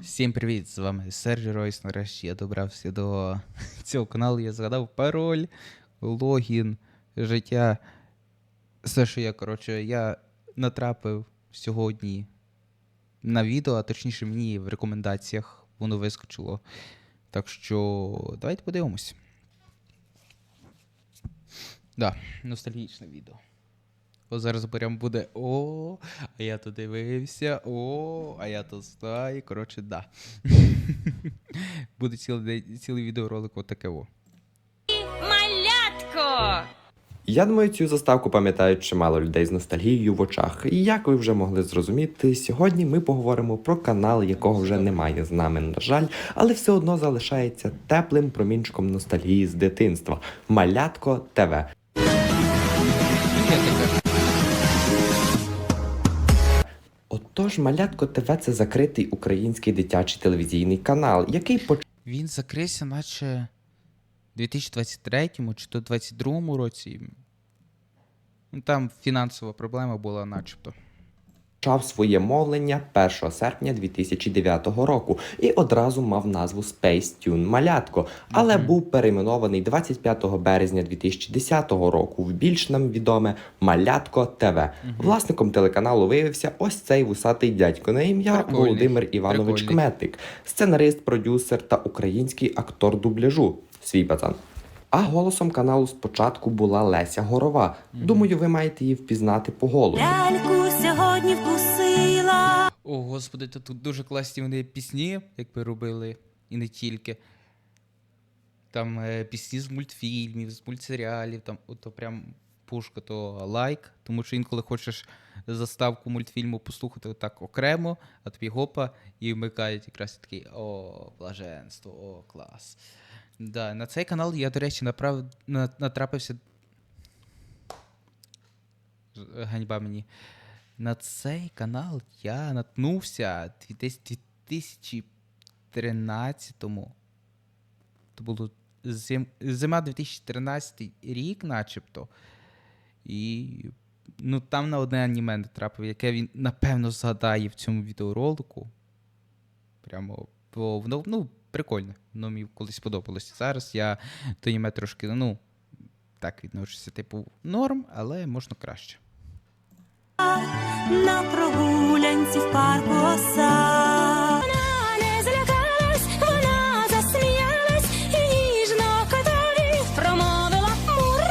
Всім привіт! З вами Сержі Ройс. Нарешті я добрався до цього каналу. Я згадав пароль, логін, життя. Все, що я, коротше, я натрапив сьогодні на відео, а точніше мені в рекомендаціях воно вискочило. Так що давайте подивимось. Да, ностальгічне відео. О, зараз прям буде о, а я то дивився, о, а я то знаю. Коротше, да. буде цілий, цілий відеоролик отаке о. Малятко! Я думаю, цю заставку пам'ятають чимало людей з ностальгією в очах. І як ви вже могли зрозуміти, сьогодні ми поговоримо про канал, якого вже немає з нами, на жаль, але все одно залишається теплим промінчиком ностальгії з дитинства. Малятко ТВ. Таке. Малятко ТВ це закритий український дитячий телевізійний канал, який Він закрився, наче в 2023 чи то 2022 році. Там фінансова проблема була, начебто. Почав своє мовлення 1 серпня 2009 року і одразу мав назву Space Tune Малятко, але Мгм. був перейменований 25 березня 2010 року в більш нам відоме Малятко ТВ. Власником телеканалу виявився ось цей вусатий дядько на ім'я Прикольний. Володимир Іванович Прикольний. Кметик, сценарист, продюсер та український актор дубляжу. Свій пацан. А голосом каналу спочатку була Леся Горова. Думаю, ви маєте її впізнати по голосу. Сьогодні вкусила. О, господи, то тут дуже класні вони пісні, якби робили, і не тільки. Там е, пісні з мультфільмів, з мультсеріалів, там ото прям пушка, то лайк, тому що інколи хочеш заставку мультфільму послухати отак окремо, а тобі гопа і вмикають якраз такий о, блаженство, о, клас. Да, на цей канал я, до речі, направ... натрапився. Ганьба мені. На цей канал я наткнувся десь у 2013-му. Це було зим... зима 2013 рік, начебто. І ну, там на одне аніме натрапив, яке він напевно згадає в цьому відеоролику. Прямо бо воно ну, прикольне. Воно мені колись сподобалося. Зараз я до аніме трошки, ну, так відношуся, типу, норм, але можна краще. На прогулянці в парку оса. Вона не злякалась, вона засміялась і ніжно котові промовила мур.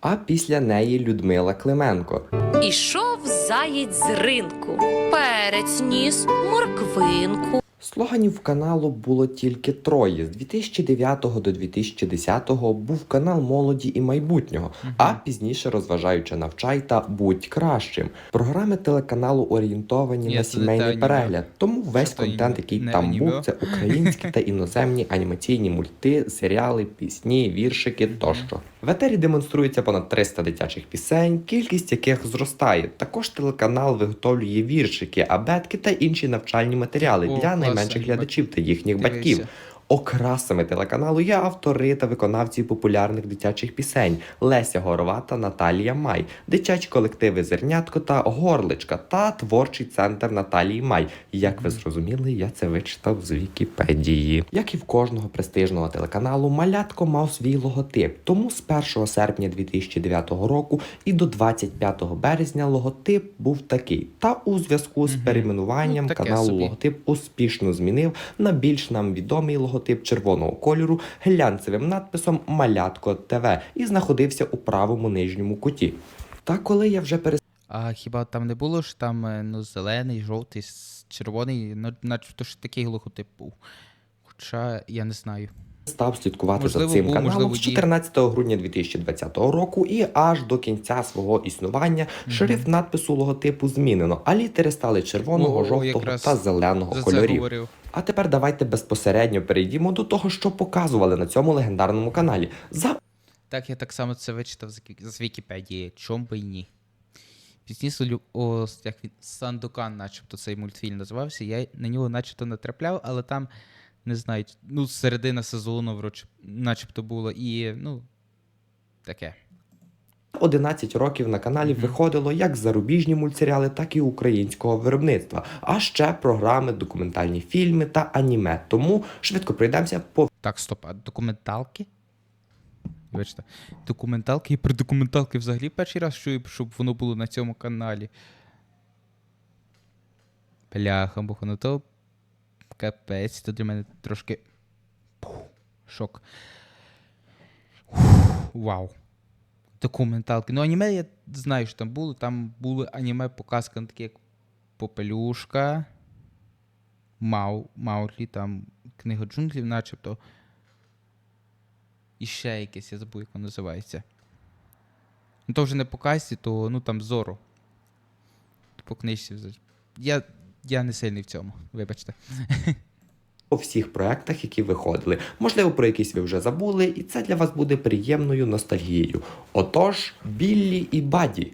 А після неї Людмила Клименко. Ішов заєць з ринку, перець ніс, морквинку. Слоганів каналу було тільки троє. З 2009 до 2010 був канал молоді і майбутнього, а пізніше розважаючи навчай та будь кращим. Програми телеканалу орієнтовані Ні, на сімейний перегляд, тому весь контент, який там був, це українські та іноземні анімаційні мульти, серіали, пісні, віршики тощо. В етері демонструється понад 300 дитячих пісень, кількість яких зростає. Також телеканал виготовлює віршики, абетки та інші навчальні матеріали для найменших аніме. глядачів та їхніх батьків. Окрасами телеканалу є автори та виконавці популярних дитячих пісень Леся Горова та Наталія Май, дитячі колективи Зернятко та Горличка та творчий центр Наталії Май. Як ви зрозуміли, я це вичитав з Вікіпедії. Як і в кожного престижного телеканалу, малятко мав свій логотип. Тому з 1 серпня 2009 року і до 25 березня логотип був такий. Та у зв'язку з перейменуванням Ну, каналу собі. логотип успішно змінив на більш нам відомий логотип червоного кольору глянцевим надписом Малятко ТВ і знаходився у правому нижньому куті. Та коли я вже А хіба там не було ж там е, ну, зелений, жовтий, червоний, ну, начебто ж такий логотип був. Хоча я не знаю. став слідкувати Можливо, за цим був, каналом можливо, з 14 грудня 2020 року і аж до кінця свого існування шрифт надпису логотипу змінено, а літери стали червоного, О, жовтого та зеленого кольорів. А тепер давайте безпосередньо перейдімо до того, що показували на цьому легендарному каналі. За Так, я так само це вичитав з, Вікіпедії. Чом би й ні. Пісні. О, як він Сандукан, начебто цей мультфільм називався. Я на нього начебто натрапляв, але там, не знаю, ну, середина сезону, вроч, начебто було, і, ну, таке. 11 років на каналі виходило як зарубіжні мультсеріали, так і українського виробництва, а ще програми, документальні фільми та аніме. Тому швидко пройдемося по Так, стоп, а документалки? Вибачте, документалки і про документалки взагалі перший раз чую, щоб воно було на цьому каналі. Бляха, муха, ну то капець, то для мене трошки. Шок. Вау. Документалки. Ну, аніме я знаю, що там було. Там були аніме показки, такі як Попелюшка, Мау, Маутлі, там книга джунглів, начебто. І ще якесь, я забув, як воно називається. Ну, то вже не по касті, то ну там зоро. По книжці. Я, я не сильний в цьому, вибачте. по всіх проектах, які виходили. Можливо, про якісь ви вже забули, і це для вас буде приємною ностальгією. Отож, Біллі і Баді,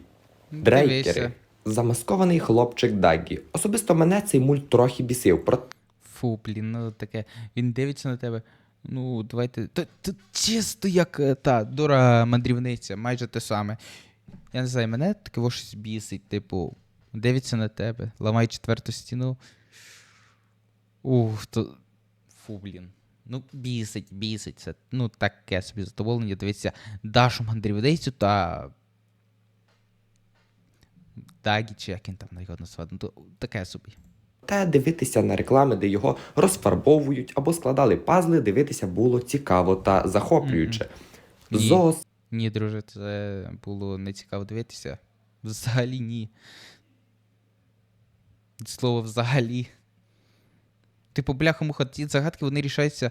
Дрейкери, замаскований хлопчик Даггі. Особисто мене цей мульт трохи бісив. Проте Фу, блін, ну таке. Він дивиться на тебе. Ну, давайте. Та, та, чисто як е, та дура мандрівниця, майже те саме. Я не знаю, мене таке щось бісить, типу, дивиться на тебе, ламає четверту стіну. Ух, то. Фу, блін. Ну, бісить, бісить. Це, ну, таке собі задоволення. Дивиться Дашу мандрівницю та. Дагі, чи як він там на його назвати. Ну, то таке собі. Та дивитися на реклами, де його розфарбовують або складали пазли, дивитися було цікаво та захоплююче. Ні. Зоос Ні, друже, це було не цікаво дивитися. Взагалі ні. Слово взагалі. Типу, бляха-муха, ці загадки вони рішаються.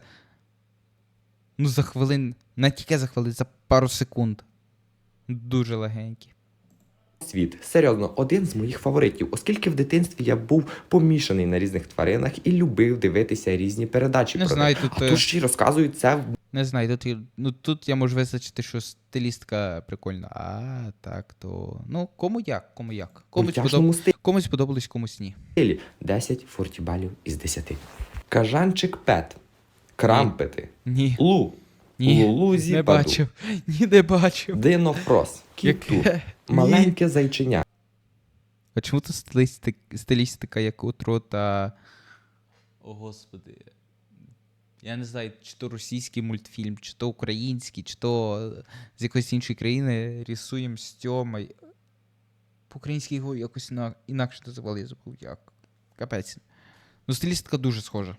Ну, за хвилин. Не тільки за хвилин, за пару секунд. Дуже легенькі. світ. Серйозно, один з моїх фаворитів, оскільки в дитинстві я був помішаний на різних тваринах і любив дивитися різні передачі Не про знаю, них. тут, А е, тут ще й розказують це в Не знаю, тут, я- ну, тут я можу визначити, що стилістка прикольна. А, так, то. Ну, кому як, кому як. Комусь, подоб... комусь подобалось, комусь ні. стилі 10 фортібалів із 10. Кажанчик Пет. Крампети. Ні. Лу. Ні. Лулузі не бачив. Ні, не бачив. Динофрос. Кіту. Яке? Маленьке зайчиня. А чому тут стилістик, стилістика як у трота. О, господи. Я не знаю, чи то російський мультфільм, чи то український, чи то е, з якоїсь іншої країни рисуємо з Тьомой. По-українськи його якось іна- інакше називали, я забув як. Капець. Ну, стилістика дуже схожа.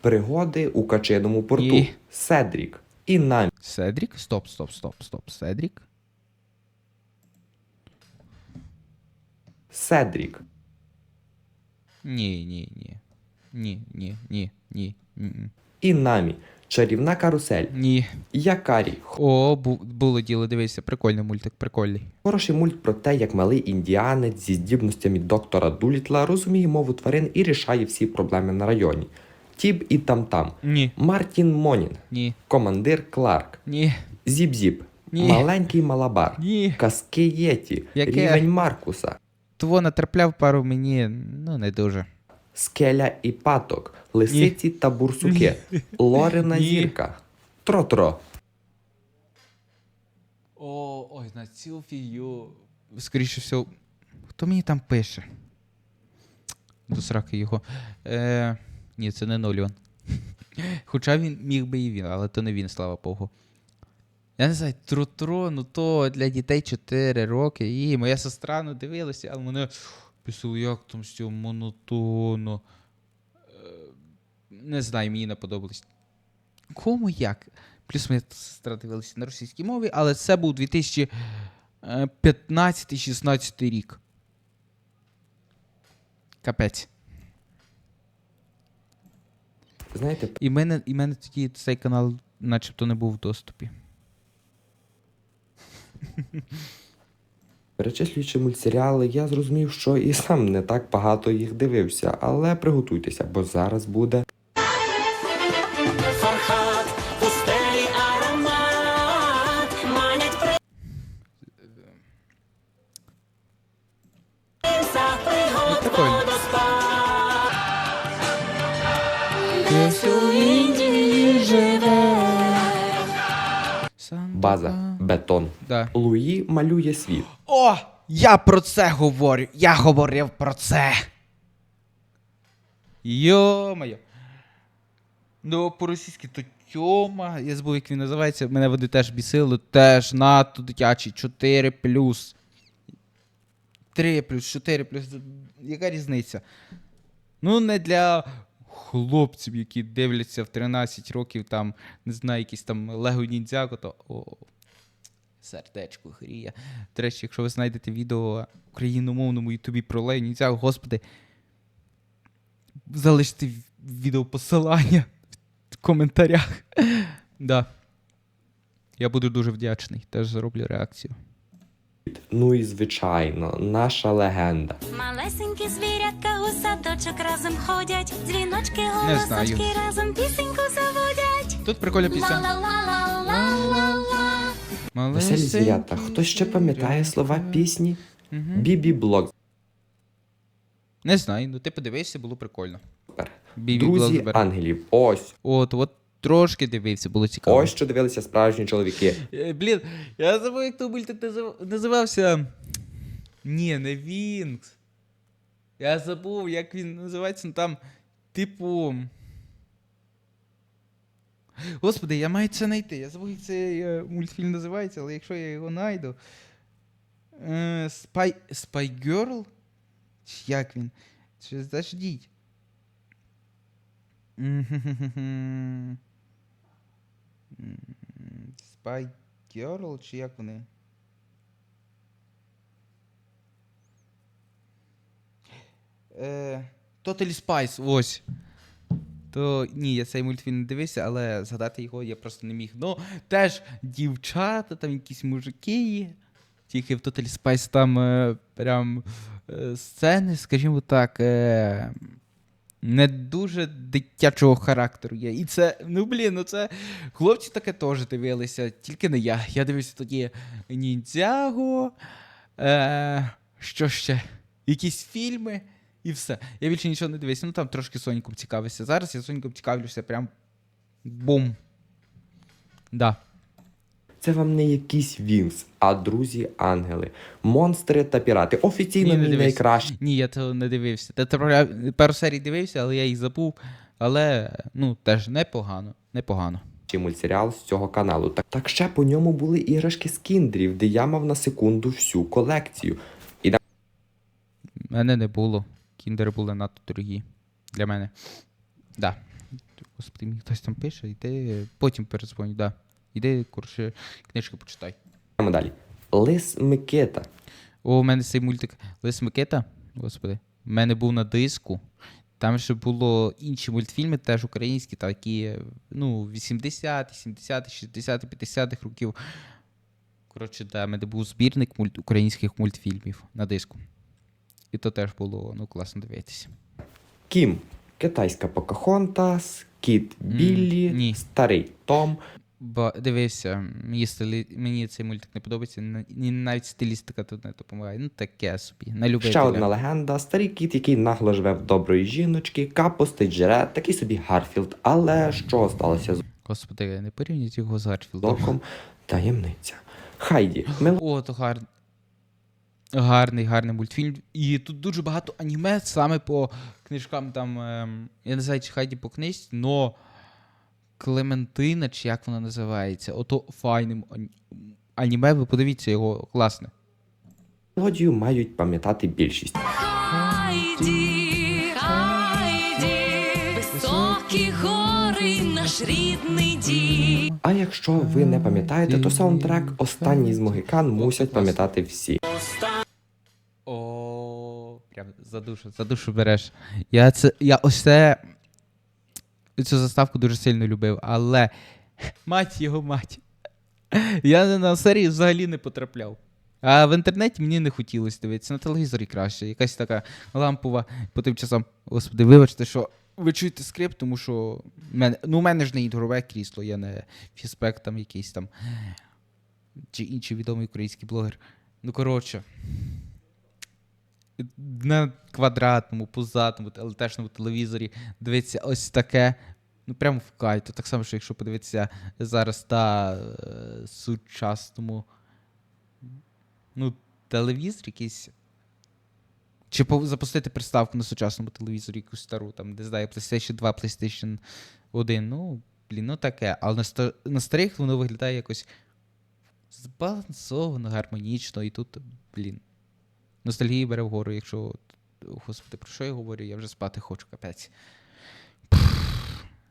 Пригоди у качиному порту. Ні. Седрік. І Намі. Седрік? Стоп, стоп, стоп, стоп. Седрік? Седрік. Ні, ні, ні. Ні, ні, ні, ні. Ні. І Намі. Чарівна карусель. Ні. Якарі. О, бу- було діло, дивися, прикольний мультик, прикольний. Хороший мульт про те, як малий індіанець зі здібностями доктора Дулітла розуміє мову тварин і рішає всі проблеми на районі. Тіб і Там-Там. Ні, Мартін Монін. ні, Командир Кларк. ні, Зіп-Зіп. Ні. Маленький Малабар. ні. Казки Єті. Яке? Рівень Маркуса. Того натрапляв пару мені, ну не дуже. Скеля і паток. Лисиці та бурсуки. Лорена зірка. Тро-тро. О, ой, на цю фію. Скоріше всього, хто мені там пише? До сраки його. Е, ні, це не Ноліон. Хоча він міг би і він, але то не він, слава Богу. Я не знаю, Тротро, ну то для дітей 4 роки. І моя сестра ну, дивилася, але мене писало, як там все монотонно. Не знаю, мені не подобалось. Кому як? Плюс моя сестра дивилася на російській мові, але це був 2015-16 рік. Капець. Знаєте, І мене, і мене тоді цей канал начебто не був в доступі. Перечислюючи мультсеріали, я зрозумів, що і сам не так багато їх дивився, але приготуйтеся, бо зараз буде Луї малює світ. О! Я про це говорю! Я говорив про це! Йо-моє. Ну, по-російськи то Тьома. Я забув, як він називається. Мене вони теж бісили. Теж надто дитячий. 4 плюс. 3 плюс, 4 плюс. Яка різниця? Ну, не для хлопців, які дивляться в 13 років, там, не знаю, якісь там Лего Ніндзяго, то. О, сердечко гріє. До речі, якщо ви знайдете відео україномовному ютубі про Лего господи, залиште відео посилання в коментарях. да. Я буду дуже вдячний. Теж зроблю реакцію. Ну і звичайно, наша легенда. Малесенькі звірятка у садочок разом ходять, дзвіночки, голосочки разом пісеньку заводять. Тут прикольна пісня. Ла-ла-ла-ла-ла-ла. Веселі звірята. Хто ще пам'ятає слова пісні? Бібі Блок. Не знаю, ну ти подивився, було прикольно. Бібі Друзі Блоксберг. ангелів. Ось. От, от трошки дивився, було цікаво. Ось що дивилися справжні чоловіки. Е, Блін, я забув, як той мультик назив- називався. Ні, не Вінкс. Я забув, як він називається, ну там, типу. Господи, я маю це знайти. Я забув, як цей е, мультфільм називається, але якщо я його знайду. Spy, Spy Girl? Як він? Чи заждіть. Spy Girl, чи як вони? Е, Totally Spice, ось. То ні, я цей мультфільм не дивився, але згадати його я просто не міг. Ну, теж дівчата, там якісь мужики. Тільки в Totally Spice там е, прям е, сцени, скажімо так, е, не дуже дитячого характеру є. І це, ну блін, ну це хлопці таке теж дивилися, тільки не я. Я дивився тоді Ніндзяго, е, що ще? Якісь фільми і все. Я більше нічого не дивився. Ну там трошки Соньком цікавився. Зараз я Соньком цікавлюся прям бум. Да. Це вам не якийсь Вінкс, а друзі ангели. Монстри та пірати. Офіційно Ні, не мій дивився. найкращий Ні, я того не дивився. Та це про- пару серій дивився, але я їх забув. Але ну теж непогано. Непогано. мультсеріал з цього каналу. Так, так ще по ньому були іграшки з кіндрів, де я мав на секунду всю колекцію. Мене не було. Кіндери були надто дорогі. Для мене. Да. Господи, мені хтось там пише, йди, потім перезвоню, да. Іди, коротше, книжку почитай. Йдемо далі. Лис Микита. О, у мене цей мультик Лис Микита. Господи. У мене був на диску. Там ще було інші мультфільми, теж українські, такі, ну, 80-ті, 70-ті, 60-ті, 50-х років. Коротше, да, у мене був збірник мульт... українських мультфільмів на диску. І то теж було ну, класно дивитися. Кім. Китайська Покахонтас, Кіт Біллі, ні. Старий Том. Бо дивився, мені, стилі... мені цей мультик не подобається, навіть стилістика тут не допомагає. Ну таке собі. На любителя. Ще одна легенда. Старий кіт, який нагло живе в доброї жіночки, капустить жере, такий собі Гарфілд. Але що сталося з Господи, не порівнюйте його з Гарфілдом. Доком? Таємниця. Хайді. Мел... О, то гар... гарний, гарний мультфільм. І тут дуже багато аніме саме по книжкам там. Ем... Я не знаю, чи хайді по книжці, но Клементина, чи як вона називається, ото файним аніме, ви подивіться його, класне. Мелодію мають пам'ятати більшість. Хайді, Хайді, високі гори, наш рідний дім. А якщо ви не пам'ятаєте, то саундтрек Останній з Могикан мусять пам'ятати всі. О, прям за душу, за душу береш. Я це. Я ось це. Цю заставку дуже сильно любив, але. Мать його мать. Я на серії взагалі не потрапляв. А в інтернеті мені не хотілося дивитися, на телевізорі краще. Якась така лампова, по тим часам. Господи, вибачте, що ви чуєте скрипт, тому що мене, ну, у мене ж не ігрове крісло, я не фіспек там якийсь там. Чи інший відомий український блогер. Ну, коротше на квадратному, пузатому, ЛТшному телевізорі дивиться ось таке. Ну, прям в кайф. То так само, що якщо подивитися зараз на е, сучасному ну, телевізор якийсь. Чи запустити приставку на сучасному телевізорі якусь стару, там, не знаю, PlayStation 2, PlayStation 1. Ну, блін, ну таке. Але на, ста- на старих воно виглядає якось збалансовано, гармонічно, і тут, блін. Ностальгія бере вгору, якщо. Господи, про що я говорю? Я вже спати хочу, капець.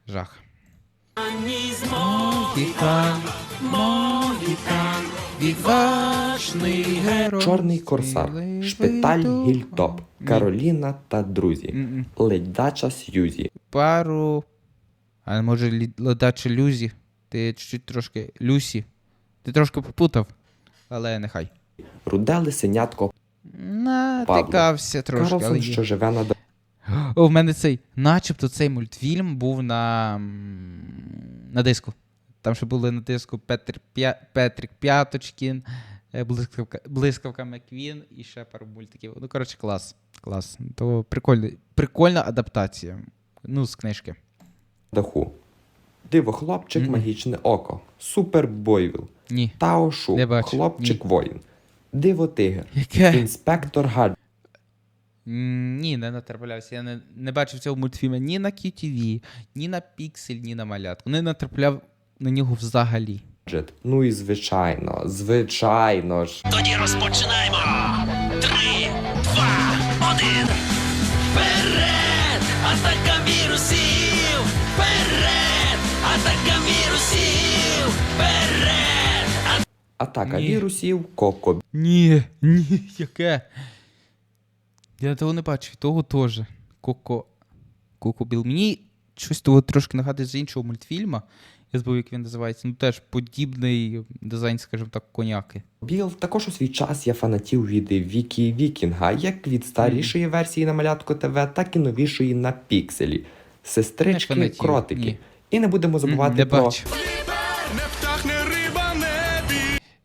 Жах. Могікан, Могікан, відважний герой. Чорний корсар, шпиталь. Гільтоп, Кароліна та друзі, ледача Сьюзі, Пару. А може лі- ледача Люзі? Ти чуть-чуть трошки. Люсі. Ти трошки попутав. Але нехай. руде лисенятко Натикався трошки. але Карлсон, є. що живе на О, в мене цей. Начебто цей мультфільм був на. на диску. Там ще були на диску Петрик, П'я... Петрик П'яточкін, е, Блискавка... Блискавка Маквін і ще пару мультиків. Ну, коротше, клас. Клас. То прикольна, прикольна адаптація. Ну, з книжки. даху. Диво хлопчик, Мгм. магічне око, Супер Бойвіл, Ні. Тао Шу, Не бачу. хлопчик воїн, Диво тигр, Яке? інспектор Гадж, М, Ні, не натраплявся. Я не, не бачив цього мультфільму ні на QTV, ні на Піксель, ні на малятку. Не натрапляв на нього взагалі. Ну і звичайно, звичайно ж. Тоді розпочинаємо. Три, два, один. Вперед! Атака вірусів! Вперед! Атака вірусів! Атака Ні. вірусів, коко Ні, ні, яке? Я того не бачив, того теж. Коко. Коко Біл. Мені щось того трошки нагадує з іншого мультфільму. Я забув, як він називається. Ну теж подібний дизайн, скажімо так, коняки. Біл також у свій час я фанатів від Вікі Вікінга, як від старішої версії на малятко ТВ, так і новішої на пікселі. Сестрички, Не фанатів, кротики. ні. І не будемо забувати не про бачив.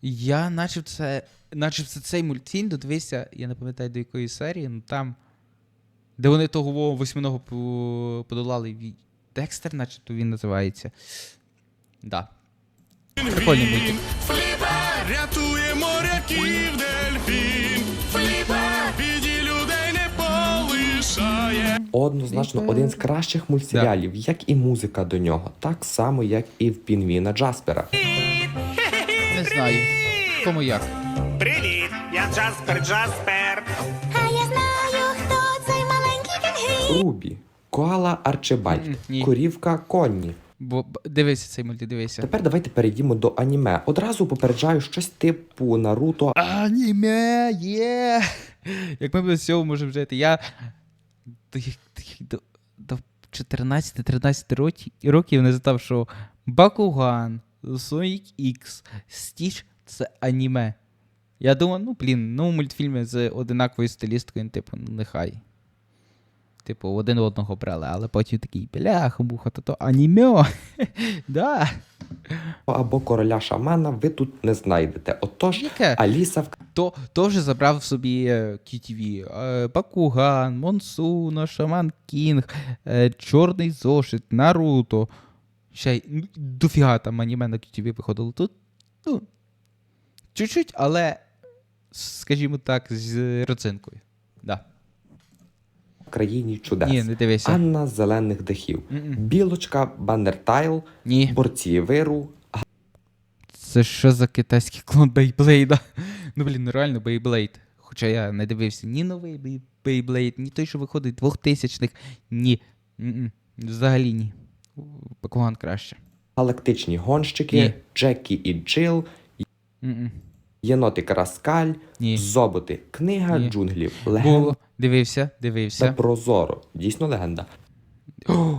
Я наче це. Наче це цей мультфільм додивився, я не пам'ятаю до якої серії, ну там. Де вони того восьминого подолали Декстер, начебто він називається. Да. Прикольний мультик. Рятує моряків дельфін. Біді людей не полишає. однозначно один з кращих мультсеріалів, як і музика до нього, так само, як і в Пінгвіна Джаспера. Знаю. Кому як. Привіт, я Джаспер Джаспер. А я знаю, хто цей маленький пінгвін. Рубі, Коала Арчибальд, М, ні. Корівка Конні. Бо б- дивися цей мультик, дивися. Тепер давайте перейдімо до аніме. Одразу попереджаю щось типу Наруто Аніме є. Як ми без цього можемо жити? Я до, до, до 14-13 років, років не знав, що Бакуган, Sonic X, Стіч це аніме. Я думав, ну блін, ну мультфільми з одинаковою стилісткою, ну, типу, ну нехай. Типу, один одного брали, але потім такий, бляха, муха, то то аніме. да. або короля шамана ви тут не знайдете. Отож, Яке? Аліса в То, то вже забрав собі е, QTV. Е, Бакуган, Монсуно, Шаман Кінг, е, Чорний зошит, Наруто. Ще й дофіга там аніме на QTV виходило. Тут, ну, чуть-чуть, але, скажімо так, з родзинкою. Да. країні чудес. Ні, не дивися. Анна зелених дахів. Мгм. Білочка, Бандертайл, Ні. борці виру, Це що за китайський клон Бейблейда? Ну, блін, ну реально Бейблейд. Хоча я не дивився ні новий Бей- Бейблейд, ні той, що виходить 2000-х. Ні. М-м. Взагалі ні. Бакуган краще. галактичні гонщики, Ні. Джекі і Джил, М-м. єнотик Раскаль, Ні. Зоботи, книга Ні. джунглів, легенда Було. Дивився, дивився. про Зоро. Дійсно легенда.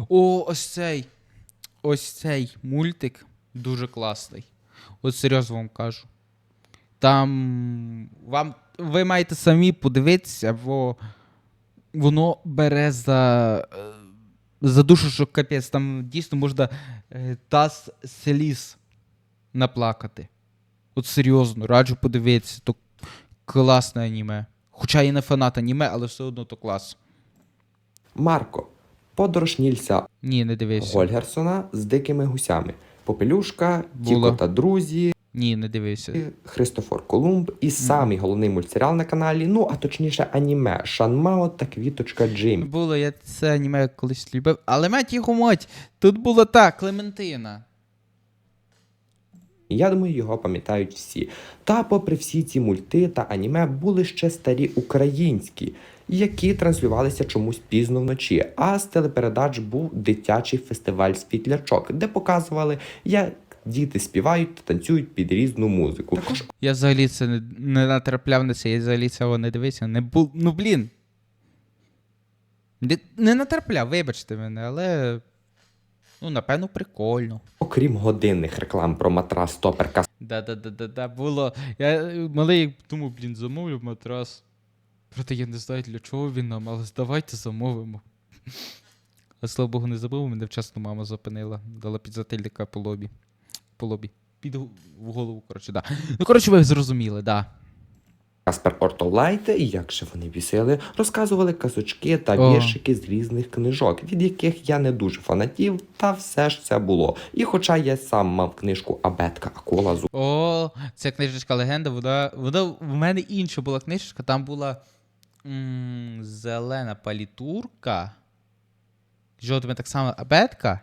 О, ось цей. Ось цей мультик дуже класний. От серйозно вам кажу. Там вам. Ви маєте самі подивитися, бо воно бере за. е, За душу, що капець, там дійсно можна е, таз селіс наплакати. От серйозно, раджу подивитися, то класне аніме. Хоча я не фанат аніме, але все одно то клас. Марко. Подорож Нільса Ні, не дивився. Гольгерсона з дикими гусями, Попелюшка, Було. Тіко та друзі, Ні, не дивився. Христофор Колумб і самий головний мультсеріал на каналі, ну а точніше аніме Шан Мао та Квіточка Джиммі. Було, я це аніме колись любив. Але мать його мать, тут було так, Клементина. Я думаю, його пам'ятають всі. Та, попри всі ці мульти та аніме, були ще старі українські, які транслювалися чомусь пізно вночі. А з телепередач був дитячий фестиваль світлячок, де показували, як діти співають та танцюють під різну музику. Також Я взагалі це не, не натрапляв на це, я взагалі цього не дивився. Не бу... Ну блін. Не, не натрапляв, вибачте мене, але. Ну, напевно, прикольно. окрім годинних реклам про матрас Топер Да-да-да-да-да, було. Я е, малий думав, блін, замовлю матрас. Проте я не знаю, для чого він нам, але давайте замовимо. А слава Богу, не забув, мене вчасно мама зупинила. Дала підзатильника по лобі. По лобі. Під в голову, коротше, да. Ну, коротше, ви зрозуміли, да. Каспер Ортолайте, як же вони бісили, розказували казочки та О. віршики з різних книжок, від яких я не дуже фанатів, та все ж це було. І хоча я сам мав книжку Абетка Акула з О, ця книжечка легенда, вона, вона в мене інша була книжечка, там була м, зелена палітурка. Жовтими так само абетка.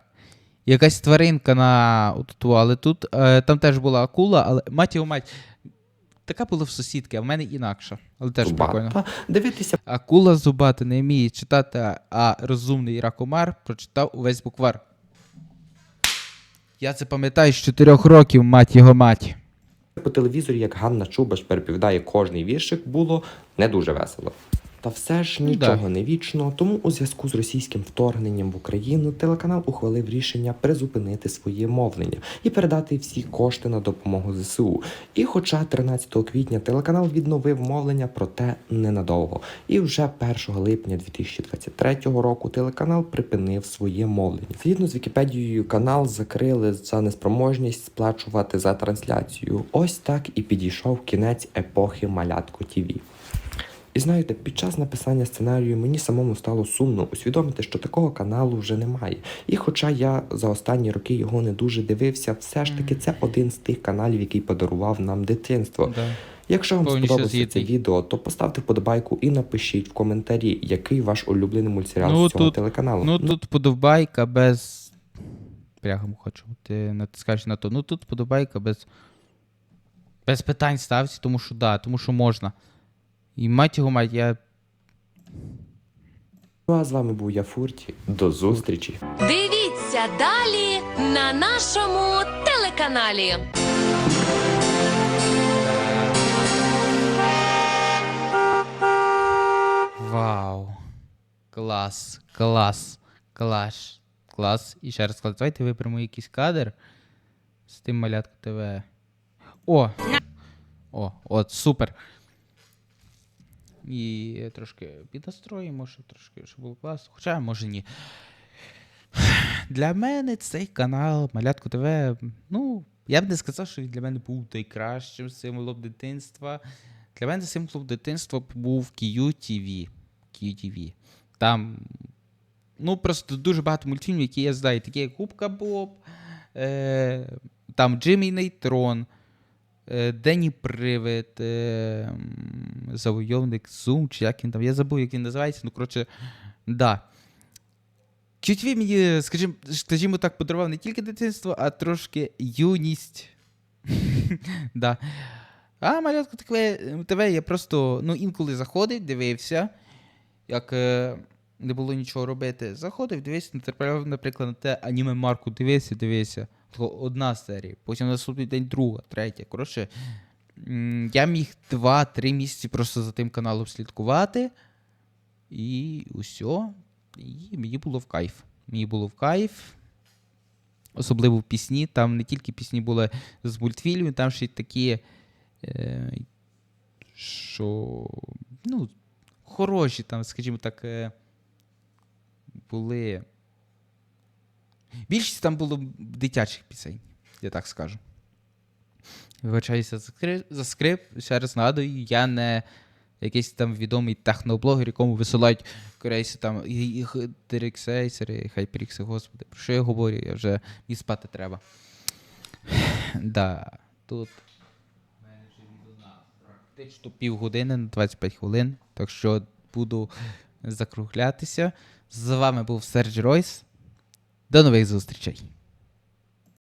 Якась тваринка на отуту, але тут е, там теж була акула, але мать його мать. Така була в сусідки, а в мене інакша. Але теж прикольно. Дивитися Акула зубата не вміє читати, а розумний ракомар прочитав увесь буквар. Я це пам'ятаю з 4 років, мать його мать. по телевізорі, як Ганна Чубаш переповідає кожний віршик, було не дуже весело. Та все ж Ну, нічого да. не вічно, тому у зв'язку з російським вторгненням в Україну телеканал ухвалив рішення призупинити своє мовлення і передати всі кошти на допомогу ЗСУ. І хоча 13 квітня телеканал відновив мовлення, проте ненадовго. І вже 1 липня 2023 року телеканал припинив своє мовлення. Згідно з Вікіпедією, канал закрили за неспроможність сплачувати за трансляцію. Ось так і підійшов кінець епохи Малятко ТІВІ. І знаєте, під час написання сценарію мені самому стало сумно усвідомити, що такого каналу вже немає. І хоча я за останні роки його не дуже дивився, все ж таки це один з тих каналів, який подарував нам дитинство. Да. Якщо вам Повністю сподобалося це відео, то поставте вподобайку і напишіть в коментарі, який ваш улюблений мультсеріал Ну, з цього тут- телеканалу. Ну тут подобайка без. Прягом хочу. Ти натискаєш на то. Ну тут подобайка без. Без питань ставці, тому що да, тому що можна. І мать його мать, я. Ну а з вами був я Фурті. До зустрічі! Дивіться далі на нашому телеканалі. Вау. Клас. Клас. Клас. Клас. І ще раз клас. Давайте виберемо якийсь кадр з тим малятко ТВ. О! О, от, супер. І трошки піднастроїмо, щоб трошки щоб було класно. Хоча, може ні. Для мене цей канал Малятко ТВ, ну, я б не сказав, що він для мене був найкращим символом дитинства. Для мене символом дитинства був QTV. QTV. Там, ну, просто дуже багато мультфільмів, які я знаю, такі як Губка Боб, е, там Джиммі Нейтрон, е, Денні Привид, е, Завойовник Зум, чи як він там. Я забув, як він називається. Ну, коротше, да. QTV мені, скажімо, скажімо так, подарував не тільки дитинство, а трошки юність. да. А малятко ТВ, ТВ я просто ну, інколи заходив, дивився, як е, не було нічого робити. Заходив, дивився, наприклад, на те аніме Марку, дивився, дивився. Одна серія, потім наступний день друга, третя. Коротше, я міг 2-3 місяці просто за тим каналом слідкувати. І усе. І мені було в кайф. Мені було в кайф. Особливо в пісні. Там не тільки пісні були з мультфільмів, там ще й такі. Е, що. Ну, хороші там, скажімо так. Е, були. Більшість там було дитячих пісень, я так скажу. Вибачаюся за скрип. Ще раз нагадую, я не якийсь там відомий техноблогер, якому висилають корейці там і- і х- господи, про що я говорю? Я вже і спати треба. Да, тут практично півгодини на 25 хвилин, так що буду закруглятися. З вами був Серж Ройс. dando vez o aí.